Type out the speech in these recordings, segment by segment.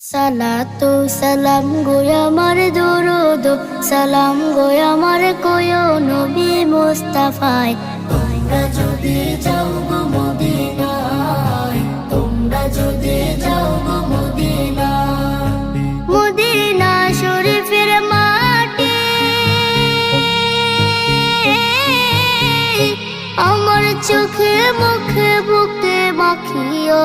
সালাতু সালাম গোয় আমার দরুদ, সালাম গোয় আমার কোয় নবী মুস্তাফায়। তোমরা যদি যাও গো মদিনায়, তোমরা যদি যাও গো মদিনায়। মদিনা শরীফের মাটি, আমার চোখে মুখে বুকে মাখিও।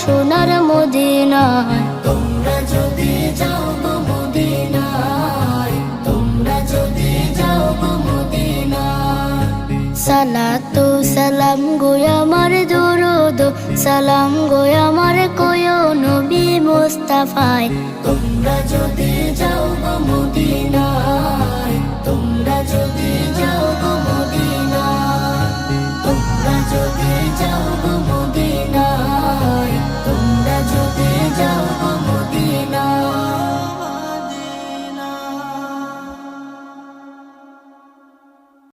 সোনার মদিনা। তোমরা যদি যাও সালাতু সালাম গোয়ামার আমার দুরুদ সালাম গোয়ামার কোয় নবী মুস্তাফায়। তোমরা যদি যাও গো মদিনায় তোমরা যদি যাও গো মদিনায়। তোমরা যদি যাও